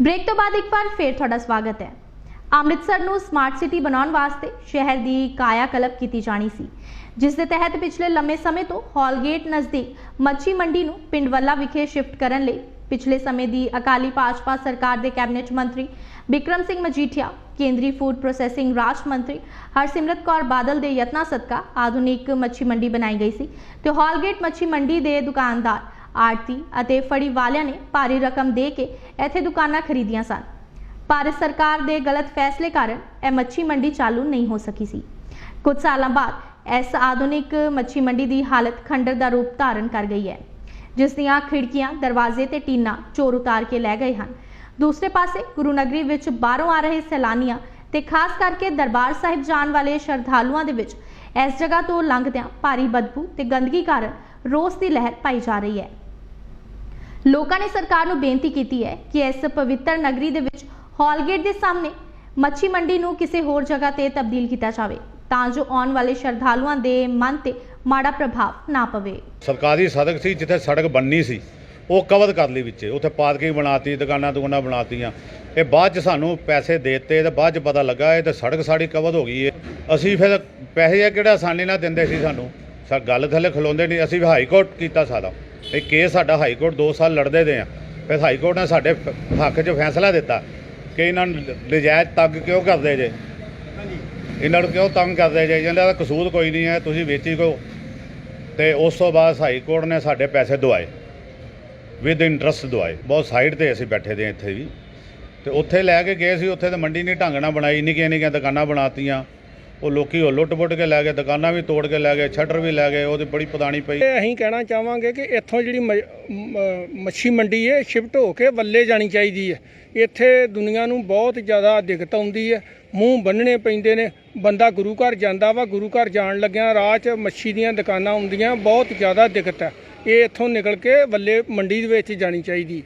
Break ਤੋਂ ਬਾਅਦ ਇੱਕ ਵਾਰ ਫੇਰ ਤੁਹਾਡਾ ਸਵਾਗਤ ਹੈ। ਅੰਮ੍ਰਿਤਸਰ ਨੂੰ ਸਮਾਰਟ ਸਿਟੀ ਬਣਾਉਣ ਵਾਸਤੇ ਸ਼ਹਿਰ ਦੀ ਕਾਇਆ ਕਲਪ ਕੀਤੀ ਜਾਣੀ ਸੀ, ਜਿਸ ਦੇ ਤਹਿਤ ਪਿਛਲੇ ਲੰਮੇ ਸਮੇਂ ਤੋਂ ਹਾਲਗੇਟ ਨਜ਼ਦੀਕ ਮੱਛੀ ਮੰਡੀ ਨੂੰ ਪਿੰਡਵੱਲਾ ਵਿਖੇ ਸ਼ਿਫਟ ਕਰਨ ਲਈ ਪਿਛਲੇ ਸਮੇਂ ਦੀ ਅਕਾਲੀ ਭਾਜਪਾ ਸਰਕਾਰ ਦੇ ਕੈਬਨਿਟ ਮੰਤਰੀ ਬਿਕਰਮ ਸਿੰਘ ਮਜੀਠੀਆ, ਕੇਂਦਰੀ ਫੂਡ ਪ੍ਰੋਸੈਸਿੰਗ ਰਾਜ ਮੰਤਰੀ ਹਰਸਿਮਰਤ ਕੌਰ ਬਾਦਲ ਦੇ ਯਤਨਾਂ ਸਦਕਾ ਆਧੁਨਿਕ ਮੱਛੀ ਮੰਡੀ ਬਣਾਈ ਗਈ ਸੀ ਤੇ ਹਾਲਗੇਟ ਮੱਛੀ ਮੰਡੀ ਦੇ ਦੁਕਾਨਦਾਰ ਆੜਤੀ ਅਤੇ ਫੜੀ ਵਾਲਿਆਂ ਨੇ ਭਾਰੀ ਰਕਮ ਦੇ ਕੇ ਇੱਥੇ ਦੁਕਾਨਾਂ ਖਰੀਦੀਆਂ ਸਨ। ਭਾਰਤ ਸਰਕਾਰ ਦੇ ਗਲਤ ਫੈਸਲੇ ਕਾਰਨ ਇਹ ਮੱਛੀ ਮੰਡੀ ਚਾਲੂ ਨਹੀਂ ਹੋ ਸਕੀ ਸੀ। ਕੁਝ ਸਾਲਾਂ ਬਾਅਦ ਇਸ ਆਧੁਨਿਕ ਮੱਛੀ ਮੰਡੀ ਦੀ ਹਾਲਤ ਖੰਡਰ ਦਾ ਰੂਪ ਧਾਰਨ ਕਰ ਗਈ ਹੈ, ਜਿਸ ਦੀਆਂ ਖਿੜਕੀਆਂ, ਦਰਵਾਜ਼ੇ ਤੇ ਟੀਨਾ ਚੋਰ ਉਤਾਰ ਕੇ ਲੈ ਗਏ ਹਨ। ਦੂਸਰੇ ਪਾਸੇ ਗੁਰੂ ਨਗਰੀ ਵਿੱਚ ਬਾਹਰੋਂ ਆ ਰਹੇ ਸੈਲਾਨੀਆਂ ਤੇ ਖਾਸ ਕਰਕੇ ਦਰਬਾਰ ਸਾਹਿਬ ਜਾਣ ਵਾਲੇ ਸ਼ਰਧਾਲੂਆਂ ਦੇ ਵਿੱਚ ਇਸ ਜਗ੍ਹਾ ਤੋਂ ਲੰਘਦਿਆਂ ਭਾਰੀ ਬਦਬੂ ਤੇ ਗੰਦਗੀ ਕਾਰਨ ਰੋਸ ਦੀ ਲਹਿਰ ਪਾਈ ਜਾ ਰਹੀ ਹੈ। ਲੋਕਾਂ ਨੇ ਸਰਕਾਰ ਨੂੰ ਬੇਨਤੀ ਕੀਤੀ ਹੈ ਕਿ ਇਸ ਪਵਿੱਤਰ ਨਗਰੀ ਦੇ ਵਿੱਚ ਹਾਲਗੇਟ ਦੇ ਸਾਹਮਣੇ ਮੱਛੀ ਮੰਡੀ ਨੂੰ ਕਿਸੇ ਹੋਰ ਜਗ੍ਹਾ ਤੇ ਤਬਦੀਲ ਕੀਤਾ ਜਾਵੇ ਤਾਂ ਜੋ ਆਉਣ ਵਾਲੇ ਸ਼ਰਧਾਲੂਆਂ ਦੇ ਮਨ ਤੇ ਮਾੜਾ ਪ੍ਰਭਾਵ ਨਾ ਪਵੇ। ਸਰਕਾਰੀ ਸੜਕ ਸੀ, ਜਿੱਥੇ ਸੜਕ ਬਣਨੀ ਸੀ, ਉਹ ਕਵਰ ਕਰ ਲਈ ਵਿੱਚ। ਉੱਥੇ ਪਾਰਕਿੰਗ ਬਣਾਤੀ, ਦੁਕਾਨਾਂ ਦੁਕਾਨਾਂ ਬਣਾਤੀਆਂ। ਇਹ ਬਾਅਦ ਚ ਸਾਨੂੰ ਪੈਸੇ ਦੇਤੇ, ਤੇ ਬਾਅਦ ਚ ਪਤਾ ਲੱਗਾ ਇਹ ਤੇ ਸੜਕ ਸਾਡੀ ਕਵਰ ਹੋ ਗਈ ਹੈ ਅਸੀਂ ਫਿਰ ਪੈਸੇ ਆ ਕਿਹੜਾ ਆਸਾਨੀ ਨਾਲ ਦਿੰਦੇ ਸੀ ਸਾਨੂੰ? ਸਰ ਗੱਲ ਥੱਲੇ ਖਲੋਂਦੇ ਨਹੀਂ, ਅਸੀਂ ਹਾਈ ਕੋਰਟ ਕੀਤਾ ਸਾਡਾ ਇਹ ਕੇਸ ਸਾਡਾ ਹਾਈ ਕੋਰਟ 2 ਸਾਲ ਲੜਦੇ ਦੇ ਆ। ਫਿਰ ਹਾਈ ਕੋਰਟ ਨੇ ਸਾਡੇ ਹੱਕ 'ਚ ਫੈਸਲਾ ਦਿੱਤਾ ਕਿ ਇਹਨਾਂ ਨੂੰ ਨਜਾਇਜ਼ ਤੰਗ ਕਿਉਂ ਕਰਦੇ ਜੇ? ਇਹਨਾਂ ਨੂੰ ਕਿਉਂ ਤੰਗ ਕਰਦੇ ਜੇ? ਇਹਨਾਂ ਦਾ ਕਸੂਰ ਕੋਈ ਨਹੀਂ ਹੈ, ਤੁਸੀਂ ਵੇਚੀ ਕੋ ਤੇ ਉਸ ਤੋਂ ਬਾਅਦ ਹਾਈ ਕੋਰਟ ਨੇ ਸਾਡੇ ਪੈਸੇ ਦਵਾਏ ਵਿਦ ਇੰਟਰਸਟ ਦਵਾਏ। ਬਹੁਤ ਸਾਈਡ ਤੇ ਅਸੀਂ ਬੈਠੇ ਦੇ ਇੱਥੇ ਵੀ। ਤੇ ਉੱਥੇ ਲੈ ਕੇ ਗਏ ਸੀ, ਉੱਥੇ ਤਾਂ ਮੰਡੀ ਨਹੀਂ ਢੰਗ ਨਾਲ ਬਣਾਈ ਨਿੱਕੀਆਂ ਨਿੱਕੀਆਂ ਦੁਕਾਨਾਂ ਬਣਾਤੀਆਂ। ਉਹ ਲੋਕੀ ਉਹ ਲੁੱਟ ਪੁੱਟ ਕੇ ਲੈ ਗਏ, ਦੁਕਾਨਾਂ ਵੀ ਤੋੜ ਕੇ ਲੈ ਗਏ ਸ਼ਟਰ ਵੀ ਲੈ ਗਏ, ਉਹਦੀ ਬੜੀ ਪਦਾਣੀ ਪਈ। ਇਹ ਅਸੀਂ ਕਹਿਣਾ ਚਾਹਾਂਗੇ ਕਿ ਇੱਥੋਂ ਜਿਹੜੀ ਮ- ਮੱਛੀ ਮੰਡੀ ਹੈ ਸ਼ਿਫਟ ਹੋ ਕੇ ਵੱਲੇ ਜਾਣੀ ਚਾਹੀਦੀ ਹੈ ਇੱਥੇ ਦੁਨੀਆ ਨੂੰ ਬਹੁਤ ਜ਼ਿਆਦਾ ਦਿੱਕਤ ਆਉਂਦੀ ਹੈ ਮੂੰਹ ਬੰਨਣੇ ਪੈਂਦੇ ਨੇ। ਬੰਦਾ ਗੁਰੂ ਘਰ ਜਾਂਦਾ ਵਾ, ਗੁਰੂ ਘਰ ਜਾਣ ਲੱਗਿਆ ਰਾਹ 'ਚ ਮੱਛੀ ਦੀਆਂ ਦੁਕਾਨਾਂ ਹੁੰਦੀਆਂ ਬਹੁਤ ਜ਼ਿਆਦਾ ਦਿੱਕਤ ਹੈ ਇਹ ਇੱਥੋਂ ਨਿਕਲ ਕੇ ਵੱਲੇ ਮੰਡੀ ਦੇ ਵਿੱਚ ਜਾਣੀ ਚਾਹੀਦੀ